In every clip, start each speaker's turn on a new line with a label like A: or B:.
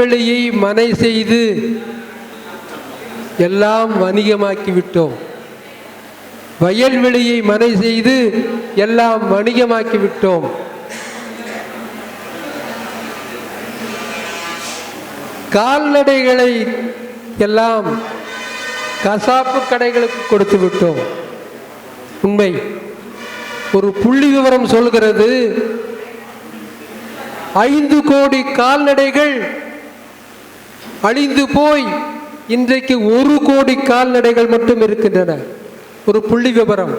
A: வயல்வெளியை மனை செய்து எல்லாம் வணிகமாக்கி விட்டோம் வயல்வெளியை மனை செய்து எல்லாம் வணிகமாக்கி விட்டோம் கால்நடைகளை எல்லாம் கசாப்பு கடைகளுக்கு கொடுத்து விட்டோம். உண்மை. ஒரு புள்ளி விவரம் சொல்கிறது ஐந்து கோடி கால்நடைகள் அழிந்து போய் இன்றைக்கு ஒரு கோடி கால்நடைகள் மட்டும் இருக்கின்றன. ஒரு புள்ளி விவரம்.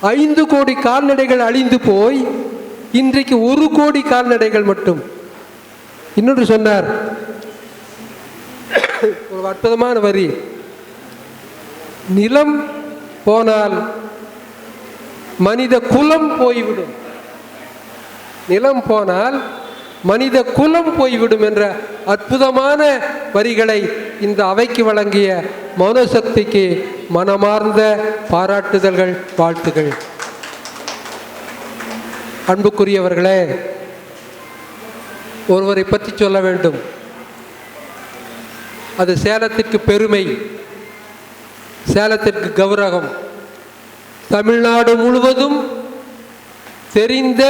A: ஐந்து கோடி கால்நடைகள் அழிந்து போய் இன்றைக்கு ஒரு கோடி கால்நடைகள் மட்டும். இன்னொன்று சொன்னார். ஒரு அற்புதமான வரி. நிலம் போனால் மனித குலம் போய்விடும். நிலம் போனால் மனித குலம் போய்விடும் என்ற அற்புதமான வரிகளை இந்த அவைக்கு வழங்கிய மௌனசக்திக்கு மனமார்ந்த பாராட்டுதல்கள் வாழ்த்துகள். அன்புக்குரியவர்களே ஒருவரை பற்றி சொல்ல வேண்டும். அது சேலத்திற்கு பெருமை சேலத்திற்கு கௌரவம். தமிழ்நாடு முழுவதும் தெரிந்த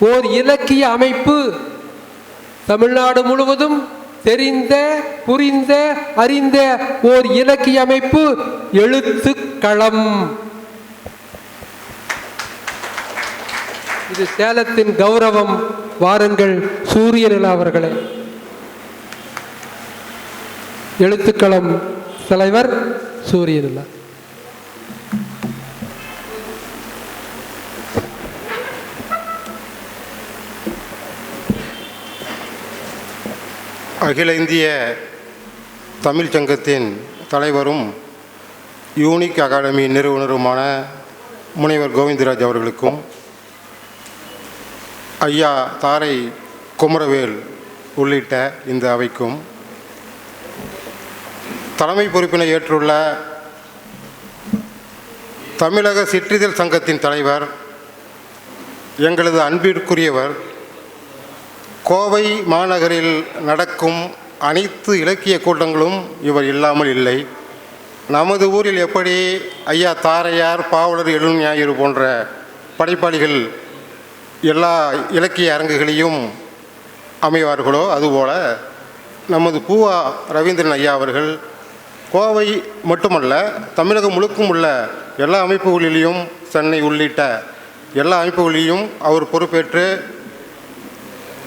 A: ஓர் இலக்கிய அமைப்பு. தமிழ்நாடு முழுவதும் தெரிந்த புரிந்த அறிந்த ஓர் இலக்கிய அமைப்பு எழுத்துக்களம். இது சேலத்தின் கௌரவம். வாருங்கள் சூரியநிலா அவர்களே. எழுத்துக்களம் தலைவர் சூரியநிலா
B: அகில இந்திய தமிழ் சங்கத்தின் தலைவரும் யூனிக் அகாடமி நிறுவனருமான முனைவர் கோவிந்தராஜ் அவர்களுக்கும் ஐயா தாரை குமரவேல் உள்ளிட்ட இந்த அவைக்கும் தலைமை பொறுப்பினை ஏற்றுள்ள தமிழக சிற்றிதழ் சங்கத்தின் தலைவர் எங்களது அன்பிற்குரியவர் கோவை மாநகரில் நடக்கும் அனைத்து இலக்கிய கூட்டங்களும் இவர் இல்லாமல் இல்லை. நமது ஊரில் எப்படி ஐயா தாரையார் பாவலர் எழும் ஞாயிறு போன்ற படைப்பாளிகள் எல்லா இலக்கிய அரங்குகளையும் அமைவார்களோ அதுபோல நமது பூவா ரவீந்திரன் ஐயா அவர்கள் கோவை மட்டுமல்ல தமிழகம் முழுக்கும் உள்ள எல்லா அமைப்புகளிலும் சென்னை உள்ளிட்ட எல்லா அமைப்புகளிலும் அவர் பொறுப்பேற்று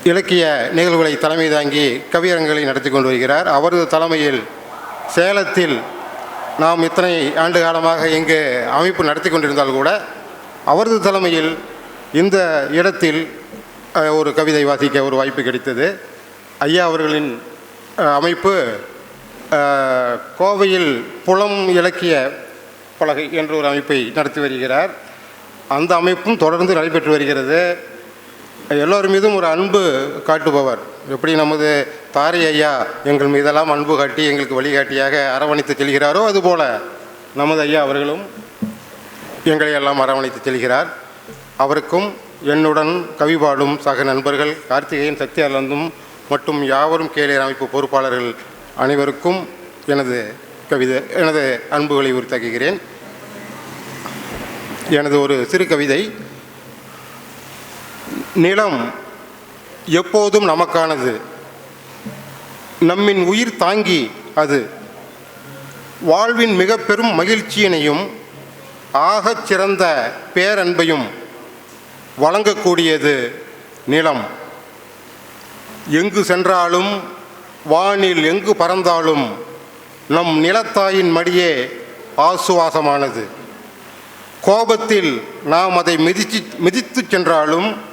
B: இலக்கிய நிகழ்வுகளை தலைமை தாங்கி கவியரங்களை நடத்தி கொண்டு வருகிறார். அவரது தலைமையில் சேலத்தில் நாம் இத்தனை ஆண்டு காலமாக இங்கு அமைப்பு நடத்தி கொண்டிருந்தால் கூட அவரது தலைமையில் இந்த இடத்தில் ஒரு கவிதை வாசிக்க ஒரு வாய்ப்பு கிடைத்தது. ஐயா அவர்களின் அமைப்பு கோவையில் புலம் இலக்கிய பலகை என்ற ஒரு அமைப்பை நடத்தி வருகிறார். அந்த அமைப்பும் தொடர்ந்து நடைபெற்று வருகிறது. எல்லோர் மீதும் ஒரு அன்பு காட்டுபவர். எப்படி நமது தாரை ஐயா எங்கள் மீதெல்லாம் அன்பு காட்டி எங்களுக்கு வழிகாட்டியாக அரவணைத்து செல்கிறாரோ அதுபோல நமது ஐயா அவர்களும் எங்களை எல்லாம் அரவணைத்து செல்கிறார். அவருக்கும் என்னுடன் கவி பாடும் சக நண்பர்கள் கார்த்திகேயன் சத்யானந்தும் மற்றும் யாவரும் கேளியர் அமைப்பு பொறுப்பாளர்கள் அனைவருக்கும் எனது கவிதை எனது அன்புகளை உறுத்தாக்குகிறேன் எனது ஒரு சிறு கவிதை நிலம் எப்போதும் நமக்கானது. நம்மின் உயிர் தாங்கி அது. வாழ்வின் மிக பெரும் மகிழ்ச்சியினையும் ஆகச் சிறந்த பேரன்பையும் வழங்கக்கூடியது நிலம். எங்கு சென்றாலும் வானில் எங்கு பறந்தாலும் நம் நிலத்தாயின் மடியே ஆசுவாசமானது. கோபத்தில் நாம் அதை மிதிச்சு மிதித்துச் சென்றாலும்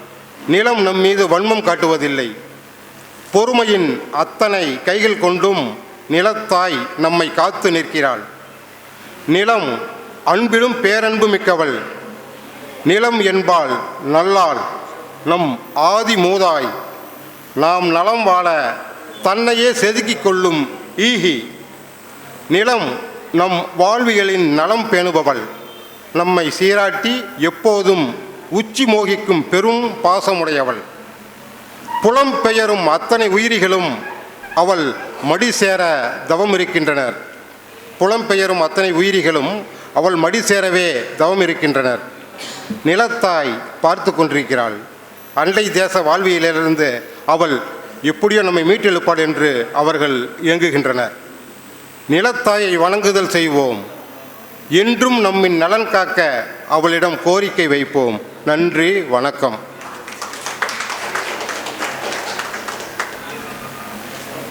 B: நிலம் நம் மீது வன்மம் காட்டுவதில்லை. பொறுமையின் அத்தனை கைகள் கொண்டும் நிலத்தாய் நம்மை காத்து நிற்கிறாள். நிலம் அன்பிலும் பேரன்பு மிக்கவள். நிலம் என்பாள் நல்லாள் நம் ஆதி மூதாய். நாம் நலம் வாழ தன்னையே செதுக்கிக் கொள்ளும் ஈகி. நிலம் நம் வாழ்வியலின் நலம் பேணுபவள். நம்மை சீராட்டி எப்போதும் உச்சி மோகிக்கும் பெரும் பாசமுடையவள். புலம் பெயரும் அத்தனை உயிரிகளும் அவள் மடி சேர தவம் இருக்கின்றனர். புலம்பெயரும் அத்தனை உயிரிகளும் அவள் மடி சேரவே தவம் இருக்கின்றனர். நிலத்தாய் பார்த்து கொண்டிருக்கிறாள். அண்டை தேச வாழ்வியலிருந்து அவள் எப்படியோ நம்மை மீட்டெழுப்பாள் என்று அவர்கள் இயங்குகின்றனர். நிலத்தாயை வணங்குதல் செய்வோம். என்றும் நம்மின் நலன் காக்க அவளிடம் கோரிக்கை வைப்போம். நன்றி வணக்கம்.